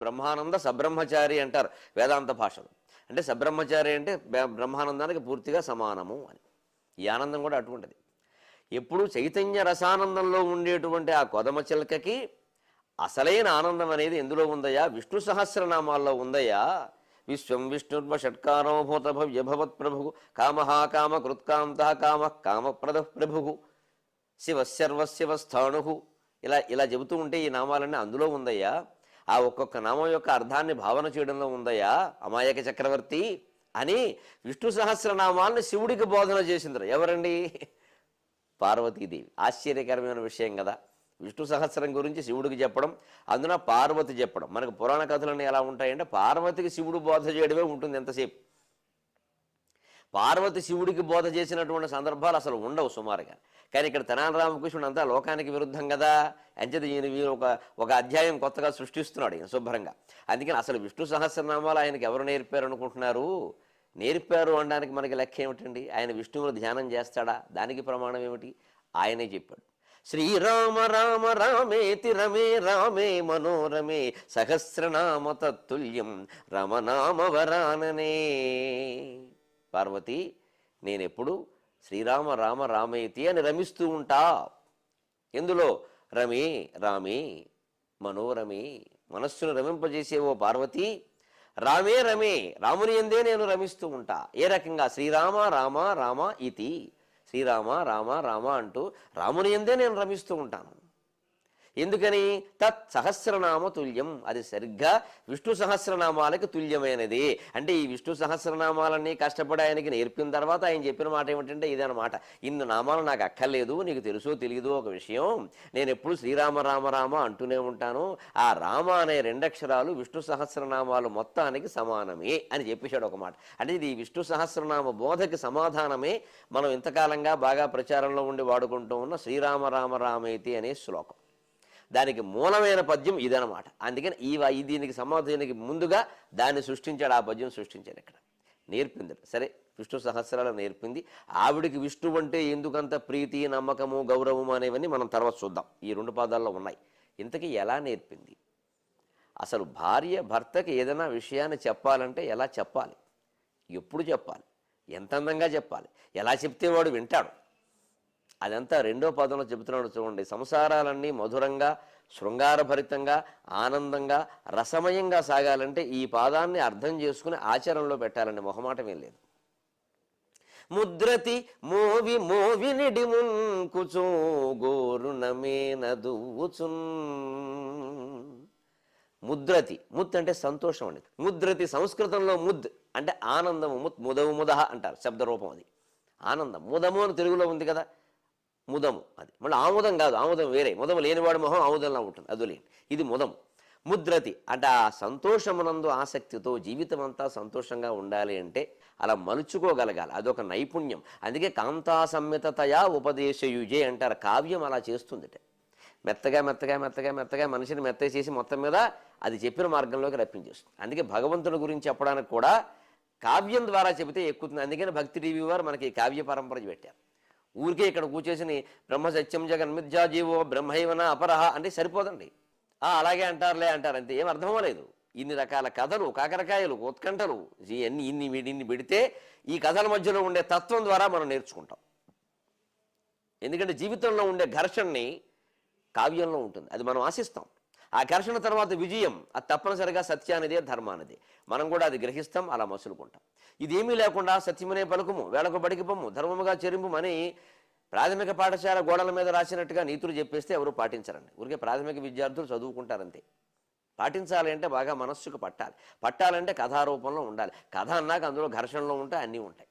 బ్రహ్మానంద సబ్రహ్మచారి అంటారు వేదాంత భాషలో. అంటే సబ్రహ్మచారి అంటే బ్రహ్మానందానికి పూర్తిగా సమానము అని. ఈ ఆనందం కూడా అటువంటిది. ఎప్పుడు చైతన్య రసానందంలో ఉండేటువంటి ఆ కొదమ చిలకకి అసలైన ఆనందం అనేది ఎందులో ఉందయా విష్ణు సహస్రనామాల్లో ఉందయా విశ్వం విష్ణుర్వ షట్కారో భూత భవ్య భవత్ ప్రభు కామ కృత్కాంత కామ కామప్రద ప్రభు స్థాణు ఇలా ఇలా చెబుతూ ఉంటే ఈ నామాలన్నీ అందులో ఉందయ్యా. ఆ ఒక్కొక్క నామం యొక్క అర్థాన్ని భావన చేయడంలో ఉందయ్యా అమాయక చక్రవర్తి అని విష్ణు సహస్రనామాలను శివుడికి బోధన చేసిందరు. ఎవరండి? పార్వతీదేవి. ఆశ్చర్యకరమైన విషయం కదా. విష్ణు సహస్రం గురించి శివుడికి చెప్పడం అందున పార్వతి చెప్పడం. మనకు పురాణ కథలన్నీ ఎలా ఉంటాయంటే పార్వతికి శివుడు బోధ చేయడమే ఉంటుంది ఎంతసేపు. పార్వతి శివుడికి బోధ చేసినటువంటి సందర్భాలు అసలు ఉండవు సుమారుగా. కానీ ఇక్కడ తెనాలి రామకృష్ణుడు అంతా లోకానికి విరుద్ధం కదా? అంచేది ఈయన ఒక ఒక అధ్యాయం కొత్తగా సృష్టిస్తున్నాడు ఈయన శుభ్రంగా. అందుకని అసలు విష్ణు సహస్రనామాలు ఆయనకి ఎవరు నేర్పారు అనుకుంటున్నారు? నేర్పారు అనడానికి మనకి లెక్క ఏమిటండి? ఆయన విష్ణువును ధ్యానం చేస్తాడా? దానికి ప్రమాణం ఏమిటి? ఆయనే చెప్పాడు. శ్రీరామ రామ రామేతి రమే రామే మనోరమే సహస్రనామ తత్తుల్యం రమనామ వరాననే. పార్వతి నేనెప్పుడు శ్రీరామ రామ రామేతి అని రమిస్తూ ఉంటా. ఎందులో? రమే రామే మనోరమి మనస్సును రమింపజేసే ఓ పార్వతి రామే రమే రాముని ఎందే నేను రమిస్తూ ఉంటా. ఏ రకంగా? శ్రీరామ రామ రామ ఇతి. శ్రీరామ రామ రామ అంటూ రాముని ఎందే నేను రమిస్తూ ఉంటాను. ఎందుకని? తత్ సహస్రనామ తుల్యం. అది సరిగ్గా విష్ణు సహస్రనామాలకు తుల్యమైనది. అంటే ఈ విష్ణు సహస్రనామాలన్నీ కష్టపడి ఆయనకి నేర్పిన తర్వాత ఆయన చెప్పిన మాట ఏమిటంటే ఇదనమాట ఇన్ని నామాలు నాకు అక్కర్లేదు నీకు తెలుసో తెలియదు ఒక విషయం. నేను ఎప్పుడు శ్రీరామ రామ రామ అంటూనే ఉంటాను. ఆ రామ అనే రెండక్షరాలు విష్ణు సహస్రనామాలు మొత్తానికి సమానమే అని చెప్పేశాడు ఒక మాట. అంటే ఇది విష్ణు సహస్రనామ బోధకి సమాధానమే. మనం ఇంతకాలంగా బాగా ప్రచారంలో ఉండి వాడుకుంటూ ఉన్న శ్రీరామ రామ రామేతి అనే శ్లోకం. దానికి మూలమైన పద్యం ఇదనమాట అందుకని ఈ ఈ దీనికి సమాధానికి ముందుగా దాన్ని సృష్టించాడు ఆ పద్యం సృష్టించాడు ఇక్కడ. నేర్పింది. సరే విష్ణు సహస్రాలు నేర్పింది. ఆవిడికి విష్ణువు అంటే ఎందుకంత ప్రీతి నమ్మకము గౌరవము అనేవన్నీ మనం తర్వాత చూద్దాం. ఈ రెండు పాదాల్లో ఉన్నాయి. ఇంతకీ ఎలా నేర్పింది? అసలు భార్య భర్తకి ఏదైనా విషయాన్ని చెప్పాలంటే ఎలా చెప్పాలి? ఎప్పుడు చెప్పాలి? ఎంత అందంగా చెప్పాలి? ఎలా చెప్తే వాడు వింటాడు? అదంతా రెండో పదంలో చెబుతున్నాడు చూడండి. సంసారాలన్నీ మధురంగా శృంగారభరితంగా ఆనందంగా రసమయంగా సాగాలంటే ఈ పాదాన్ని అర్థం చేసుకుని ఆచరణలో పెట్టాలండి. మొహమాటమేం లేదు. ముద్రతి మోవి మోవి మున్కుచూ గోరునమేన దువ్వుచున్ ముద్రతి ముత్ అంటే సంతోషం అండి. ముద్రతి సంస్కృతంలో ముద్ అంటే ఆనందము ముత్ ముదవు ముదహ అంటారు. శబ్దరూపం అది. ఆనందం ముదము అని తెలుగులో ఉంది కదా. ముదము అది. మళ్ళీ ఆముదం కాదు ఆముదం వేరే. ముదము లేనివాడు మొహం ఆముదంలా ఉంటుంది అదులేని ఇది ముదము. ముద్రతి అంటే ఆ సంతోషమునందు ఆసక్తితో జీవితం అంతా సంతోషంగా ఉండాలి అంటే అలా మలుచుకోగలగాలి. అదొక నైపుణ్యం. అందుకే కాంతా ఉపదేశయుజే అంటారు. కావ్యం అలా చేస్తుందిట మెత్తగా మెత్తగా మెత్తగా మెత్తగా మనిషిని మెత్త చేసి మొత్తం మీద అది చెప్పిన మార్గంలోకి రప్పించేస్తుంది. అందుకే భగవంతుడి గురించి చెప్పడానికి కూడా కావ్యం ద్వారా చెబితే ఎక్కుతుంది. అందుకని భక్తి టీవీ వారు మనకి ఈ కావ్య పరంపర పెట్టారు. ఊరికే ఇక్కడ కూర్చేసి బ్రహ్మ సత్యం జగన్మిథ్యా జీవో బ్రహ్మైవన అపరహ అంటే సరిపోదండి. ఆ అలాగే అంటారులే అంటారు అంతే ఏం అర్థం ఇన్ని రకాల కథలు కాకరకాయలు ఉత్కంఠలు ఇవన్నీ ఇన్ని ఇన్ని పెడితే ఈ కథల మధ్యలో ఉండే తత్వం ద్వారా మనం నేర్చుకుంటాం. ఎందుకంటే జీవితంలో ఉండే ఘర్షణని కావ్యంలో ఉంటుంది అది మనం ఆశిస్తాం. ఆ ఘర్షణ తర్వాత విజయం అది తప్పనిసరిగా సత్యానిదే ధర్మానిదే. మనం కూడా అది గ్రహిస్తాం అలా మసులుకుంటాం. ఇదేమీ లేకుండా సత్యమనే పలుకుము వేళకు బడికి పొమ్ము ధర్మముగా చెరింపు అని ప్రాథమిక పాఠశాల గోడల మీద రాసినట్టుగా నీతులు చెప్పేస్తే ఎవరు పాటించరండి. ఊరికే ప్రాథమిక విద్యార్థులు చదువుకుంటారంతే. పాటించాలి అంటే బాగా మనస్సుకు పట్టాలి. పట్టాలంటే కథారూపంలో ఉండాలి. కథ అన్నాక అందులో ఘర్షణలో ఉంటాయి అన్నీ ఉంటాయి.